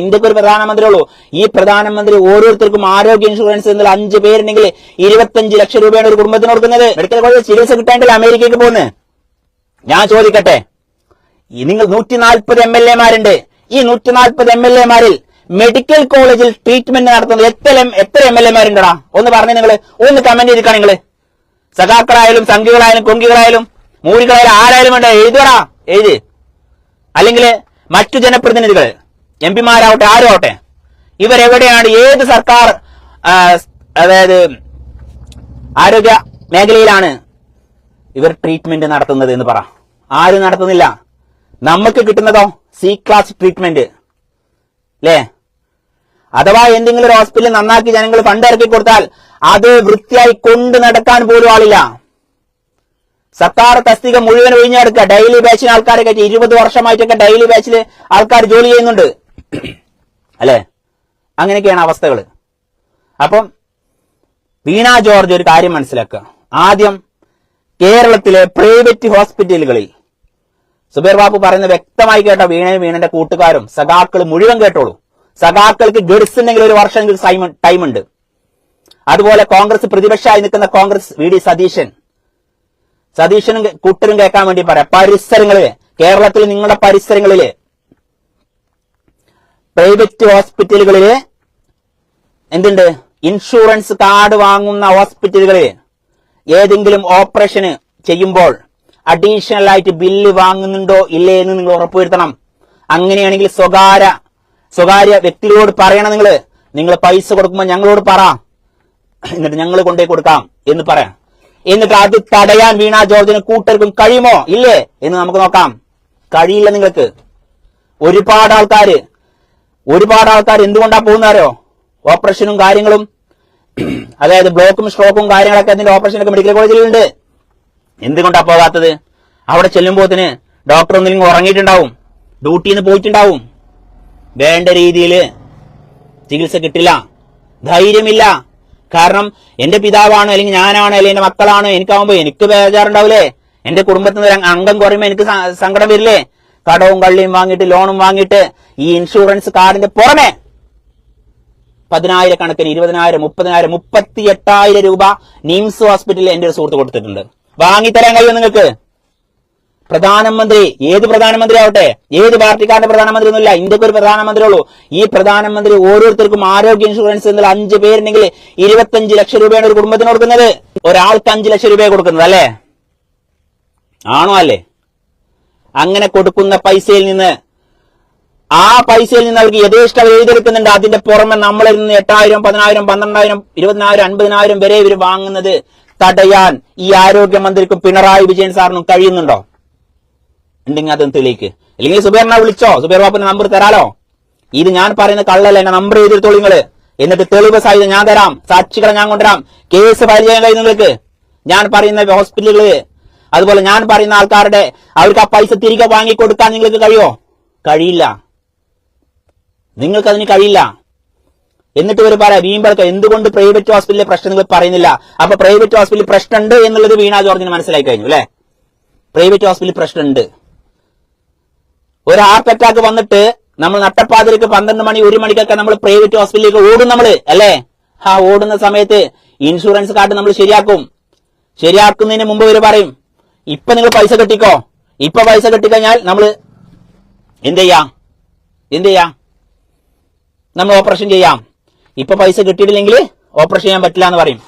ഇന്ത്യയ്ക്ക് ഒരു പ്രധാനമന്ത്രി ഉള്ളൂ ഈ പ്രധാനമന്ത്രി ഓരോരുത്തർക്കും ആരോഗ്യ ഇൻഷുറൻസ് എന്നുള്ള അഞ്ച് പേരുണ്ടെങ്കിൽ ഇരുപത്തഞ്ച് ലക്ഷം രൂപയാണ് ഒരു കുടുംബത്തിന് കൊടുക്കുന്നത്. മെഡിക്കൽ കോളേജ് ചികിത്സ കിട്ടാണ്ടല്ലേ അമേരിക്കയ്ക്ക് പോകുന്നത്? ഞാൻ ചോദിക്കട്ടെ. നിങ്ങൾ നൂറ്റി നാൽപ്പത് എം എൽ എമാരുണ്ട്. ഈ നൂറ്റി നാൽപ്പത് എം എൽ എമാരിൽ മെഡിക്കൽ കോളേജിൽ ട്രീറ്റ്മെന്റ് നടത്തുന്നത് എത്ര എത്ര എം എൽ എമാരുണ്ടടാ ഒന്ന് പറഞ്ഞു നിങ്ങൾ ഒന്ന് കമന്റ് ചെയ്തിരിക്കാം നിങ്ങൾ സഖാക്കളായാലും സംഘികളായാലും കൊങ്കികളായാലും മൂരികളായാലും ആരായാലും വേണ്ട? എഴുതുകടാ എഴുതി. അല്ലെങ്കിൽ മറ്റു ജനപ്രതിനിധികൾ എം പിമാരാവട്ടെ ആരും ഇവരെവിടെയാണ്? ഏത് സർക്കാർ അതായത് ആരോഗ്യ മേഖലയിലാണ് ഇവർ ട്രീറ്റ്മെന്റ് നടത്തുന്നത് എന്ന് പറ. ആരും നടത്തുന്നില്ല. നമുക്ക് കിട്ടുന്നതോ? സി ക്ലാസ് ട്രീറ്റ്മെന്റ് അല്ലേ അഥവാ എന്തെങ്കിലും ഒരു ഹോസ്പിറ്റൽ നന്നാക്കി ജനങ്ങൾ ഫണ്ട് ഇറക്കി കൊടുത്താൽ അത് വൃത്തിയായി കൊണ്ട് നടക്കാൻ പോലും ആളില്ല. സർക്കാർ തസ്തിക മുഴുവൻ ഒഴിഞ്ഞെടുക്കുക. ഡെയിലി ബാച്ചിന് ആൾക്കാരെ കയറ്റി. ഇരുപത് വർഷമായിട്ടൊക്കെ ഡെയിലി ബാച്ചിൽ ആൾക്കാർ ജോലി ചെയ്യുന്നുണ്ട്. അല്ലേ? അങ്ങനെയൊക്കെയാണ് അവസ്ഥകൾ അപ്പം വീണ ജോർജ് ഒരു കാര്യം മനസ്സിലാക്കുക. ആദ്യം കേരളത്തിലെ പ്രൈവറ്റ് ഹോസ്പിറ്റലുകളിൽ സുബേർ ബാബു പറയുന്നത് വ്യക്തമായി കേട്ട വീണയും വീണന്റെ കൂട്ടുകാരും സഖാക്കൾ മുഴുവൻ കേട്ടോളൂ. സഖാക്കൾക്ക് ഗഡ്സ് ഉണ്ടെങ്കിൽ ഒരു വർഷം ടൈം ഉണ്ട് അതുപോലെ കോൺഗ്രസ് പ്രതിപക്ഷമായി നിൽക്കുന്ന കോൺഗ്രസ് വി ഡി സതീശൻ. സതീശനും കൂട്ടരും കേൾക്കാൻ വേണ്ടി പറയാം. പരിസരങ്ങളിൽ കേരളത്തിൽ നിങ്ങളുടെ പരിസരങ്ങളിൽ പ്രൈവറ്റ് ഹോസ്പിറ്റലുകളിൽ എന്തുണ്ട്? ഇൻഷുറൻസ് കാർഡ് വാങ്ങുന്ന ഹോസ്പിറ്റലുകളിൽ ഏതെങ്കിലും ഓപ്പറേഷന് ചെയ്യുമ്പോൾ അഡീഷണൽ ആയിട്ട് ബില്ല് വാങ്ങുന്നുണ്ടോ ഇല്ലേ എന്ന് നിങ്ങൾ ഉറപ്പുവരുത്തണം. അങ്ങനെയാണെങ്കിൽ സ്വകാര്യ സ്വകാര്യ വ്യക്തികളോട് പറയണം നിങ്ങൾ നിങ്ങൾ പൈസ കൊടുക്കുമ്പോൾ ഞങ്ങളോട് പറ. എന്നിട്ട് ഞങ്ങൾ കൊണ്ടുപോയി കൊടുക്കാം എന്ന് പറയാം എന്നിട്ട് അത് തടയാൻ വീണ ജോർജിന് കൂട്ടർക്കും കഴിയുമോ? ഇല്ലേ എന്ന് നമുക്ക് നോക്കാം. കഴിയില്ല നിങ്ങൾക്ക്. ഒരുപാട് ആൾക്കാര് ഒരുപാട് ആൾക്കാർ എന്തുകൊണ്ടാ പോകുന്നാരോ ഓപ്പറേഷനും കാര്യങ്ങളും അതായത് ബ്ലോക്കും സ്ട്രോക്കും കാര്യങ്ങളൊക്കെ അതിന്റെ ഓപ്പറേഷനൊക്കെ മെഡിക്കൽ കോളേജിലുണ്ട്. എന്തുകൊണ്ടാ പോകാത്തത്? അവിടെ ചെല്ലുമ്പോത്തിന് ഡോക്ടർ ഒന്നില്ലെങ്കിൽ ഉറങ്ങിയിട്ടുണ്ടാവും. ഡ്യൂട്ടിയിൽ നിന്ന് പോയിട്ടുണ്ടാവും. വേണ്ട രീതിയിൽ ചികിത്സ കിട്ടില്ല. ധൈര്യമില്ല. കാരണം എന്റെ പിതാവാണ് അല്ലെങ്കിൽ ഞാനാണ് അല്ലെങ്കിൽ എന്റെ മക്കളാണ്. എനിക്കാവുമ്പോ എനിക്ക് ബേജാറുണ്ടാവില്ലേ എന്റെ കുടുംബത്തിൽ നിന്ന് അംഗം കുറയുമ്പോ എനിക്ക് സങ്കടം വരില്ലേ? കടവും കള്ളിയും വാങ്ങിയിട്ട് ലോണും വാങ്ങിയിട്ട് ഈ ഇൻഷുറൻസ് കാർഡിന്റെ പുറമെ പതിനായിരക്കണക്കിന് ഇരുപതിനായിരം മുപ്പതിനായിരം മുപ്പത്തി എട്ടായിരം രൂപ നിംസ് ഹോസ്പിറ്റലിൽ എന്റെ ഒരു സുഹൃത്ത് കൊടുത്തിട്ടുണ്ട്. വാങ്ങിത്തരാൻ കഴിയും നിങ്ങൾക്ക്? പ്രധാനമന്ത്രി ഏത് പ്രധാനമന്ത്രി ആവട്ടെ? ഏത് പാർട്ടിക്കാരുടെ പ്രധാനമന്ത്രി ഒന്നുമില്ല. ഇന്ത്യയ്ക്ക് ഒരു പ്രധാനമന്ത്രി ഉള്ളൂ ഈ പ്രധാനമന്ത്രി ഓരോരുത്തർക്കും ആരോഗ്യ ഇൻഷുറൻസ് എന്നുള്ള അഞ്ച് പേരുണ്ടെങ്കിൽ ഇരുപത്തഞ്ച് ലക്ഷം രൂപയാണ് ഒരു കുടുംബത്തിന് കൊടുക്കുന്നത്. ഒരാൾക്ക് അഞ്ച് ലക്ഷം രൂപയെ കൊടുക്കുന്നത് അല്ലേ? ആണോ അല്ലേ? അങ്ങനെ കൊടുക്കുന്ന പൈസയിൽ നിന്ന് ആ പൈസയിൽ നിന്ന് അവർക്ക് യഥേഷ്ടം എഴുതിയെടുക്കുന്നുണ്ട്. അതിന്റെ പുറമെ നമ്മളിൽ നിന്ന് എട്ടായിരം പതിനായിരം പന്ത്രണ്ടായിരം ഇരുപതിനായിരം അൻപതിനായിരം വരെ ഇവർ വാങ്ങുന്നത് തടയാൻ ഈ ആരോഗ്യമന്ത്രിക്കും പിണറായി വിജയൻ സാറിനും കഴിയുന്നുണ്ടോ? ഉണ്ടെങ്കിൽ അതൊന്ന് തെളിയിക്ക്. അല്ലെങ്കിൽ സുബേറിനെ വിളിച്ചോ? സുബേർ ബാബുന്റെ നമ്പർ തരാലോ? ഇത് ഞാൻ പറയുന്ന കള്ളല്ല എന്റെ നമ്പർ എഴുതിയെടുത്തോളൂ നിങ്ങൾ. എന്നിട്ട് തെളിവ് സാധ്യത ഞാൻ തരാം. സാക്ഷികളെ ഞാൻ കൊണ്ടുവരാം. കേസ് ഫയൽ ചെയ്യാൻ കഴിയും നിങ്ങൾക്ക്? ഞാൻ പറയുന്ന ഹോസ്പിറ്റലുകൾ അതുപോലെ ഞാൻ പറയുന്ന ആൾക്കാരുടെ അവർക്ക് ആ പൈസ തിരികെ വാങ്ങിക്കൊടുക്കാൻ നിങ്ങൾക്ക് കഴിയോ? കഴിയില്ല. നിങ്ങൾക്ക് അതിന് കഴിയില്ല. എന്നിട്ട് ഇവർ പറയാം വീമ്പളക്ക എന്തുകൊണ്ട് പ്രൈവറ്റ് ഹോസ്പിറ്റലിലെ പ്രശ്നം നിങ്ങൾ പറയുന്നില്ല? അപ്പൊ പ്രൈവറ്റ് ഹോസ്പിറ്റലിൽ പ്രശ്നമുണ്ട് എന്നുള്ളത് വീണ ജോർജിന് മനസ്സിലായി കഴിഞ്ഞു അല്ലെ? പ്രൈവറ്റ് ഹോസ്പിറ്റലിൽ പ്രശ്നമുണ്ട് ഒരു ഹാർട്ട് അറ്റാക്ക് വന്നിട്ട് നമ്മൾ നട്ടപ്പാതിരിക്ക് പന്ത്രണ്ട് മണി ഒരു മണിക്കൊക്കെ നമ്മൾ പ്രൈവറ്റ് ഹോസ്പിറ്റലിലേക്ക് ഓടും നമ്മൾ അല്ലേ? ആ ഓടുന്ന സമയത്ത് ഇൻഷുറൻസ് കാർഡ് നമ്മൾ ശരിയാക്കും. ശരിയാക്കുന്നതിന് മുമ്പ് ഇവർ പറയും ഇപ്പൊ നിങ്ങൾ പൈസ കെട്ടിക്കോ. ഇപ്പൊ പൈസ കെട്ടിക്കഴിഞ്ഞാൽ നമ്മൾ എന്ത് ചെയ്യാം? എന്ത് ചെയ്യാം? നമ്മൾ ഓപ്പറേഷൻ ചെയ്യാം. ഇപ്പൊ പൈസ കിട്ടിയിട്ടില്ലെങ്കിൽ ഓപ്പറേഷൻ ചെയ്യാൻ പറ്റില്ല എന്ന് പറയും.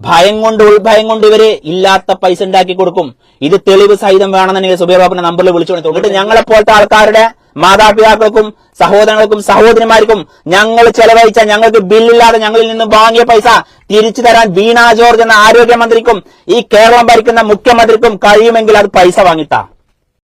ഭയം കൊണ്ട് ഉൾഭയം കൊണ്ട് ഇവർ ഇല്ലാത്ത പൈസ ഉണ്ടാക്കി കൊടുക്കും. ഇത് തെളിവ് സഹിതം വേണമെന്നുണ്ടെങ്കിൽ സുബീർ ബാബുന്റെ നമ്പറിൽ വിളിച്ചു കൊടുത്തു ഞങ്ങളെ പോലത്തെ ആൾക്കാരുടെ മാതാപിതാക്കൾക്കും സഹോദരങ്ങൾക്കും സഹോദരിമാർക്കും ഞങ്ങൾ ചെലവഴിച്ച ഞങ്ങൾക്ക് ബില്ലില്ലാതെ ഞങ്ങളിൽ നിന്ന് വാങ്ങിയ പൈസ തിരിച്ചു തരാൻ വീണ ജോർജ് എന്ന ആരോഗ്യമന്ത്രിക്കും ഈ കേരളം ഭരിക്കുന്ന മുഖ്യമന്ത്രിക്കും കഴിയുമെങ്കിൽ അത് പൈസ വാങ്ങിത്താ.